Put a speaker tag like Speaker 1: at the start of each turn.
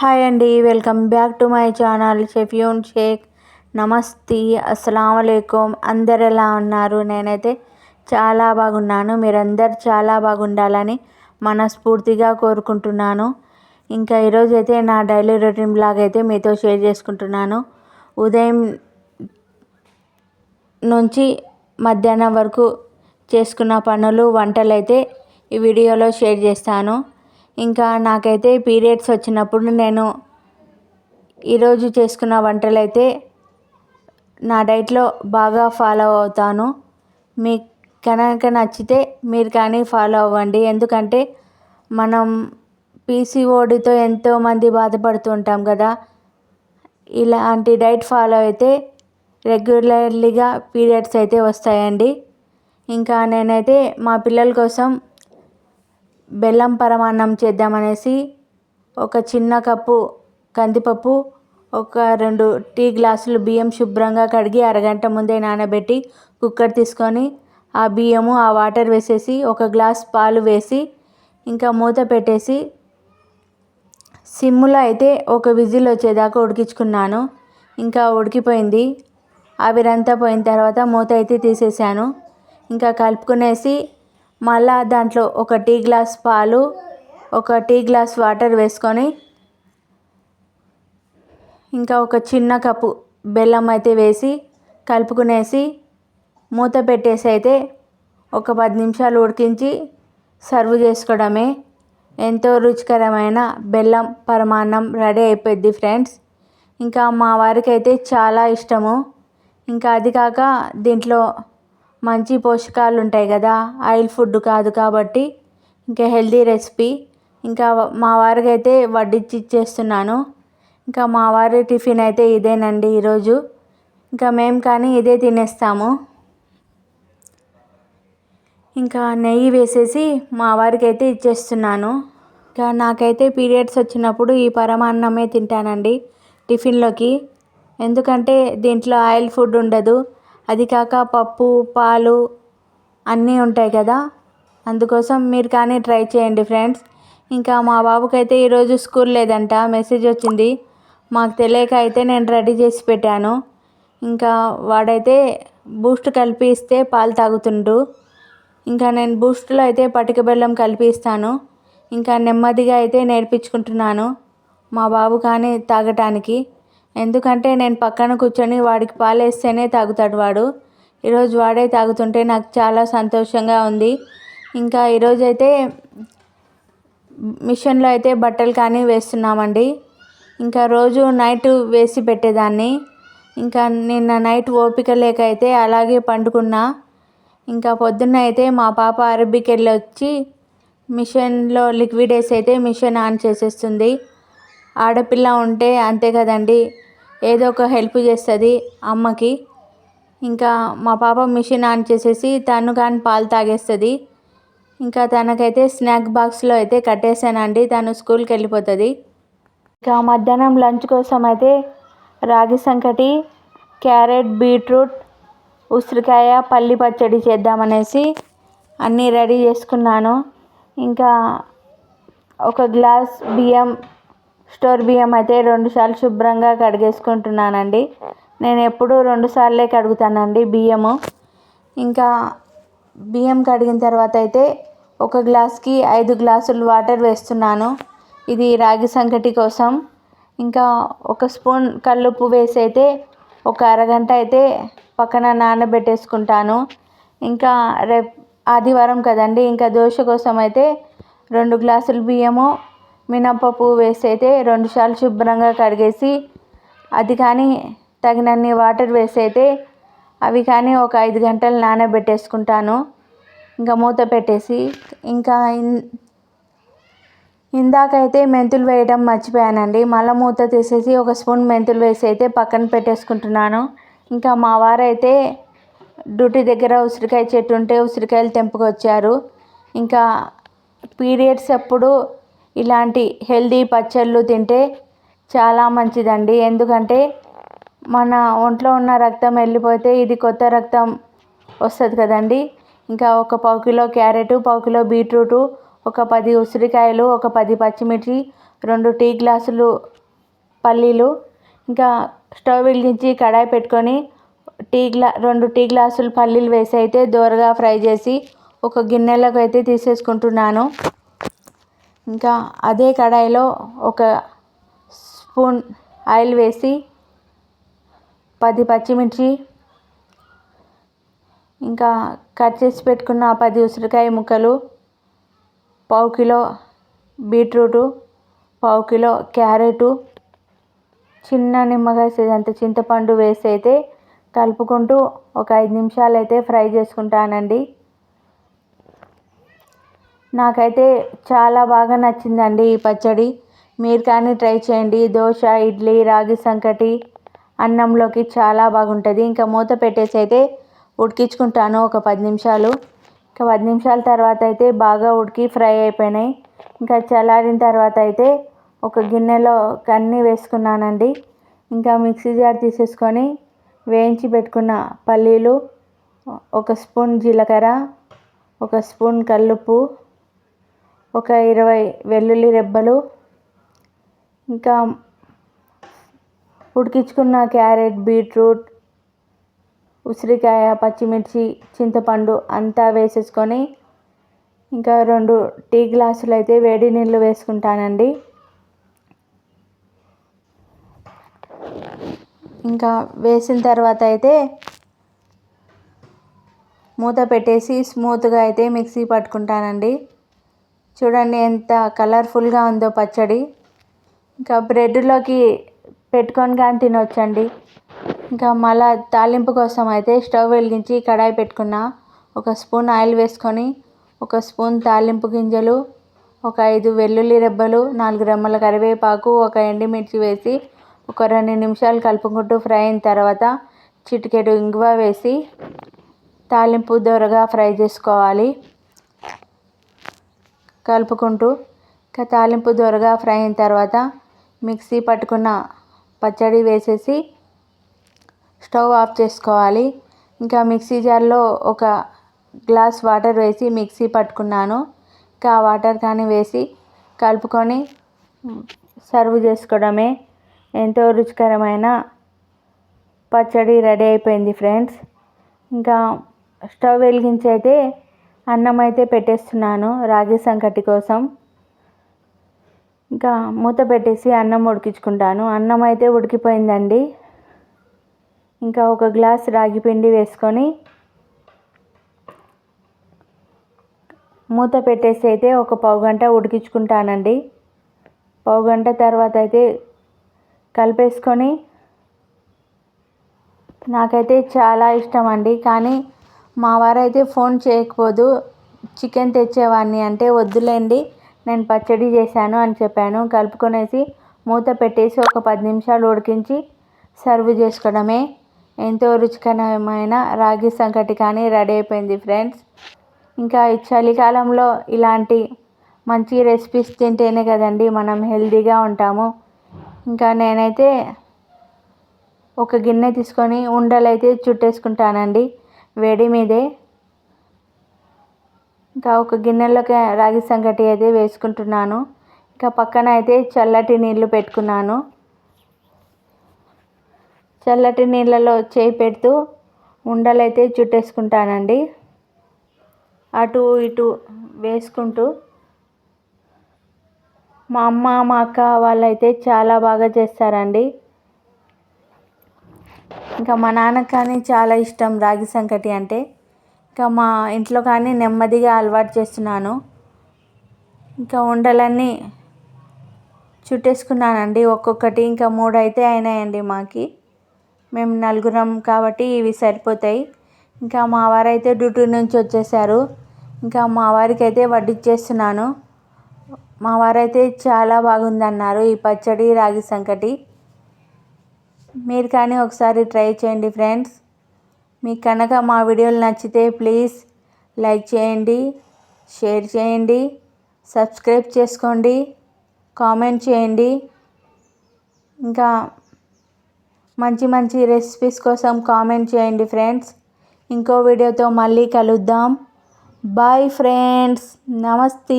Speaker 1: Hi అండి welcome back to my channel షెఫ్యూన్ Sheikh. నమస్తే అస్సలం అయికం అందరు ఎలా ఉన్నారు? నేనైతే చాలా బాగున్నాను. మీరందరు చాలా బాగుండాలని మనస్ఫూర్తిగా కోరుకుంటున్నాను. ఇంకా ఈరోజు అయితే నా డైలీ రొటీన్ బ్లాగ్ అయితే మీతో షేర్ చేసుకుంటున్నాను. ఉదయం నుంచి మధ్యాహ్నం వరకు చేసుకున్న పనులు వంటలు అయితే ఈ వీడియోలో షేర్ చేస్తాను. ఇంకా నాకైతే పీరియడ్స్ వచ్చినప్పుడు నేను ఈరోజు చేసుకున్న వంటలు అయితే నా డైట్లో బాగా ఫాలో అవుతాను. మీకు కనుక నచ్చితే మీరు కానీ ఫాలో అవ్వండి. ఎందుకంటే మనం పీసీఓడితో ఎంతోమంది బాధపడుతూ ఉంటాం కదా. ఇలాంటి డైట్ ఫాలో అయితే రెగ్యులర్లీగా పీరియడ్స్ అయితే వస్తాయండి. ఇంకా నేనైతే మా పిల్లల కోసం బెల్లం పరమాన్నం చేద్దామనేసి ఒక చిన్న కప్పు కందిపప్పు ఒక రెండు టీ గ్లాసులు బియ్యం శుభ్రంగా కడిగి అరగంట ముందే నానబెట్టి కుక్కర్ తీసుకొని ఆ బియ్యము ఆ వాటర్ వేసేసి ఒక గ్లాస్ పాలు వేసి ఇంకా మూత పెట్టేసి సిమ్లో అయితే ఒక విజిల్ వచ్చేదాకా ఉడికించుకున్నాను. ఇంకా ఉడికిపోయింది. ఆవిరంతా పోయిన తర్వాత మూత అయితే తీసేసాను ఇంకా కలుపుకునేసి మళ్ళా దాంట్లో ఒక టీ గ్లాస్ పాలు ఒక టీ గ్లాస్ వాటర్ వేసుకొని ఇంకా ఒక చిన్న కప్పు బెల్లం అయితే వేసి కలుపుకునేసి మూత పెట్టేసి అయితే ఒక పది నిమిషాలు ఉడికించి సర్వ్ చేసుకోవడమే. ఎంతో రుచికరమైన బెల్లం పరమాన్నం రెడీ అయిపోద్ది ఫ్రెండ్స్. ఇంకా మా వారికి అయితే చాలా ఇష్టము. ఇంకా అది కాక దీంట్లో మంచి పోషకాలు ఉంటాయి కదా. ఆయిల్ ఫుడ్ కాదు కాబట్టి ఇంకా హెల్దీ రెసిపీ. ఇంకా మా వారికి అయితే వడ్డించి ఇచ్చేస్తున్నాను. ఇంకా మా వారి టిఫిన్ అయితే ఇదేనండి ఈరోజు. ఇంకా మేము కానీ ఇదే తినేస్తాము. ఇంకా నెయ్యి వేసేసి మా వారికి అయితే ఇచ్చేస్తున్నాను. ఇంకా నాకైతే పీరియడ్స్ వచ్చినప్పుడు ఈ పరమాన్నమే తింటానండి టిఫిన్లోకి. ఎందుకంటే దీంట్లో ఆయిల్ ఫుడ్ ఉండదు. అది కాక పప్పు పాలు అన్నీ ఉంటాయి కదా. అందుకోసం మీరు కానీ ట్రై చేయండి ఫ్రెండ్స్. ఇంకా మా బాబుకి అయితే ఈరోజు స్కూల్ లేదంట మెసేజ్ వచ్చింది. మాకు తెలియక అయితే నేను రెడీ చేసి పెట్టాను. ఇంకా వాడైతే బూస్ట్ కలిపి ఇస్తే పాలు తాగుతుండు. ఇంకా నేను బూస్ట్లో అయితే పటిక బెల్లం కలిపి ఇస్తాను. ఇంకా నెమ్మదిగా అయితే నేర్పించుకుంటున్నాను మా బాబు కానీ తాగటానికి. ఎందుకంటే నేను పక్కన కూర్చొని వాడికి పాలు వేస్తేనే తాగుతాడు వాడు. ఈరోజు వాడే తాగుతుంటే నాకు చాలా సంతోషంగా ఉంది. ఇంకా ఈరోజు అయితే మిషన్లో అయితే బట్టలు కానీ వేస్తున్నామండి. ఇంకా రోజు నైట్ వేసి పెట్టేదాన్ని. ఇంకా నిన్న నైట్ ఓపిక లేక అయితే అలాగే పండుకున్నా. ఇంకా పొద్దున్న అయితే మా పాప అరబికి వెళ్ళి వచ్చి మిషన్లో లిక్విడ్ వేసి అయితే మిషన్ ఆన్ చేసేస్తుంది. ఆడపిల్ల ఉంటే అంతే కదండి. ఏదో ఒక హెల్ప్ చేస్తుంది అమ్మకి. ఇంకా మా పాప మిషన్ ఆన్ చేసేసి తను కానీ పాలు తాగేస్తుంది. ఇంకా తనకైతే స్నాక్ బాక్స్లో అయితే కట్టేశానండి. తను స్కూల్కి వెళ్ళిపోతుంది. ఇంకా మధ్యాహ్నం లంచ్ కోసం అయితే రాగి సంకటి క్యారెట్ బీట్రూట్ ఉసిరికాయ పల్లి పచ్చడి చేద్దామనేసి అన్నీ రెడీ చేసుకున్నాను. ఇంకా ఒక గ్లాస్ బియ్యం స్టోర్ బియ్యం అయితే రెండుసార్లు శుభ్రంగా కడిగేసుకుంటున్నానండి. నేను ఎప్పుడూ రెండు సార్లే కడుగుతానండి బియ్యము. ఇంకా బియ్యం కడిగిన తర్వాత అయితే ఒక గ్లాస్కి ఐదు గ్లాసులు వాటర్ వేస్తున్నాను. ఇది రాగి సంకటి కోసం. ఇంకా ఒక స్పూన్ కల్లుప్పు వేసి అయితే ఒక అరగంట అయితే పక్కన నానబెట్టేసుకుంటాను. ఇంకా రేపు ఆదివారం కదండి ఇంకా దోశ కోసం అయితే రెండు గ్లాసులు బియ్యము మినప్పప్పు వేసి అయితే రెండుసార్లు శుభ్రంగా కడిగేసి అది కానీ తగినన్ని వాటర్ వేసి అయితే అవి కానీ ఒక ఐదు గంటలు నానబెట్టేసుకుంటాను. ఇంకా మూత పెట్టేసి ఇంకా ఇందాకైతే మెంతులు వేయడం మర్చిపోయానండి. మళ్ళీ మూత తీసేసి ఒక స్పూన్ మెంతులు వేసి అయితే పక్కన పెట్టేసుకుంటున్నాను. ఇంకా మా వారైతే డ్యూటీ దగ్గర ఉసిరికాయ చెట్టు ఉంటే ఉసిరికాయలు తెంపుకొచ్చారు. ఇంకా పీరియడ్స్ అప్పుడు ఇలాంటి హెల్దీ పచ్చళ్ళు తింటే చాలా మంచిదండి. ఎందుకంటే మన ఒంట్లో ఉన్న రక్తం వెళ్ళిపోతే ఇది కొత్త రక్తం వస్తుంది కదండి. ఇంకా ఒక పావు కిలో క్యారెట్ పావు కిలో బీట్రూటు ఒక పది ఉసిరికాయలు ఒక పది పచ్చిమిర్చి రెండు టీ గ్లాసులు పల్లీలు ఇంకా స్టవ్ వెలిగించి కడాయి పెట్టుకొని టీ గ్లా రెండు టీ గ్లాసులు పల్లీలు వేసి అయితే దోరగా ఫ్రై చేసి ఒక గిన్నెలోకి అయితే తీసేసుకుంటున్నాను. ఇంకా అదే కడాయిలో ఒక స్పూన్ ఆయిల్ వేసి పది పచ్చిమిర్చి ఇంకా కట్ చేసి పెట్టుకున్న పది ఉసిరికాయ ముక్కలు పావు కిలో బీట్రూటు పావు కిలో క్యారెటు చిన్న నిమ్మకాయ సైజ్ చింతపండు వేసి అయితే కలుపుకుంటూ ఒక ఐదు నిమిషాలు అయితే ఫ్రై చేసుకుంటానండి. నాకైతే చాలా బాగా నచ్చిందండి ఈ పచ్చడి. మీరు కానీ ట్రై చేయండి. దోశ ఇడ్లీ రాగి సంకటి అన్నంలోకి చాలా బాగుంటుంది. ఇంకా మూత పెట్టేసి అయితే ఉడికించుకుంటాను ఒక పది నిమిషాలు. ఇంకా పది నిమిషాల తర్వాత అయితే బాగా ఉడికి ఫ్రై అయిపోయినాయి. ఇంకా చల్లారిన తర్వాత అయితే ఒక గిన్నెలో కన్నీ వేసుకున్నానండి. ఇంకా మిక్సీ జార్ తీసేసుకొని వేయించి పెట్టుకున్న పల్లీలు ఒక స్పూన్ జీలకర్ర ఒక స్పూన్ కల్లుప్పు ఒక ఇరవై వెల్లుల్లి రెబ్బలు ఇంకా ఉడికించుకున్న క్యారెట్ బీట్రూట్ ఉసిరికాయ పచ్చిమిర్చి చింతపండు అంతా వేసేసుకొని ఇంకా రెండు టీ గ్లాసులు అయితే వేడి నీళ్ళు వేసుకుంటానండి. ఇంకా వేసిన తర్వాత అయితే మూత పెట్టేసి స్మూత్గా అయితే మిక్సీ పట్టుకుంటానండి. చూడండి ఎంత కలర్ఫుల్గా ఉందో పచ్చడి. ఇంకా బ్రెడ్లోకి పెట్టుకొని కానీ తినవచ్చండి ఇంకా మళ్ళా తాలింపు కోసం అయితే స్టవ్ వెలిగించి కడాయి పెట్టుకున్న. ఒక స్పూన్ ఆయిల్ వేసుకొని ఒక స్పూన్ తాలింపు గింజలు ఒక ఐదు వెల్లుల్లి రెబ్బలు నాలుగు రెమ్మల కరివేపాకు ఒక ఎండుమిర్చి వేసి ఒక రెండు నిమిషాలు కలుపుకుంటూ ఫ్రై అయిన తర్వాత చిటికెడు ఇంగువ వేసి తాలింపు దొరగా ఫ్రై చేసుకోవాలి. కలుపుకుంటూ ఇంకా తాలింపు దొరగా ఫ్రై అయిన తర్వాత మిక్సీ పట్టుకున్న పచ్చడి వేసేసి స్టవ్ ఆఫ్ చేసుకోవాలి. ఇంకా మిక్సీ జార్లో ఒక గ్లాస్ వాటర్ వేసి మిక్సీ పట్టుకున్నాను. ఇంకా ఆ వాటర్ కానీ వేసి కలుపుకొని సర్వ్ చేసుకోవడమే ఎంతో రుచికరమైన పచ్చడి రెడీ అయిపోయింది ఫ్రెండ్స్. ఇంకా స్టవ్ వెలిగించి అయితే అన్నం అయితే పెట్టేస్తున్నాను రాగి సంకటి కోసం. ఇంకా మూత పెట్టేసి అన్నం ఉడికించుకుంటాను. అన్నం అయితే ఉడికిపోయిందండి. ఇంకా ఒక గ్లాస్ రాగి పిండి వేసుకొని మూత పెట్టేసి అయితే ఒక పావు గంట ఉడికించుకుంటానండి. పావు గంట తర్వాత అయితే కలిపేసుకొని నాకైతే చాలా ఇష్టం అండి. కానీ మా వారైతే ఫోన్ చేయకపోదు చికెన్ తెచ్చేవాడిని అంటే వద్దులేండి నేను పచ్చడి చేశాను అని చెప్పాను. కలుపుకొనేసి మూత పెట్టేసి ఒక పది నిమిషాలు ఉడికించి సర్వ్ చేసుకోవడమే. ఎంతో రుచికరమైన రాగి సంకటి కానీ రెడీ అయిపోయింది ఫ్రెండ్స్. ఇంకా ఈ చలికాలంలో ఇలాంటి మంచి రెసిపీస్ తింటేనే కదండి మనం హెల్తీగా ఉంటాము. ఇంకా నేనైతే ఒక గిన్నె తీసుకొని ఉండలు అయితే చుట్టేసుకుంటానండి. వేడి మీదే. ఇంకా ఒక గిన్నెలోకి రాగి సంగటి అయితే వేసుకుంటున్నాను. ఇంకా పక్కన అయితే చల్లటి నీళ్ళు పెట్టుకున్నాను. చల్లటి నీళ్ళలో చేయి పెడుతూ ఉండలైతే చుట్టేసుకుంటానండి. అటు ఇటు వేసుకుంటూ. మా అమ్మ మా అక్క వాళ్ళైతే చాలా బాగా చేస్తారండి. ఇంకా మా నాన్నకు కానీ చాలా ఇష్టం రాగి సంకటి అంటే. ఇంకా మా ఇంట్లో కానీ నెమ్మదిగా అలవాటు చేస్తున్నాను. ఇంకా ఉండలన్నీ చుట్టేసుకున్నానండి ఒక్కొక్కటి. ఇంకా మూడు అయితే అయినాయండి మాకి. మేము నలుగురం కాబట్టి ఇవి సరిపోతాయి. ఇంకా మా వారైతే డ్యూటీ నుంచి వచ్చేసారు. ఇంకా మా వారికి అయితే వడ్డిచ్చేస్తున్నాను. మా వారైతే చాలా బాగుందన్నారు ఈ పచ్చడి రాగి సంకటి. మీరు కానీ ఒకసారి ట్రై చేయండి ఫ్రెండ్స్. మీకు కనుక మా వీడియోలు నచ్చితే ప్లీజ్ లైక్ చేయండి షేర్ చేయండి సబ్స్క్రైబ్ చేసుకోండి కామెంట్ చేయండి. ఇంకా మంచి మంచి రెసిపీస్ కోసం కామెంట్ చేయండి ఫ్రెండ్స్. ఇంకో వీడియోతో మళ్ళీ కలుద్దాం. బాయ్ ఫ్రెండ్స్ నమస్తే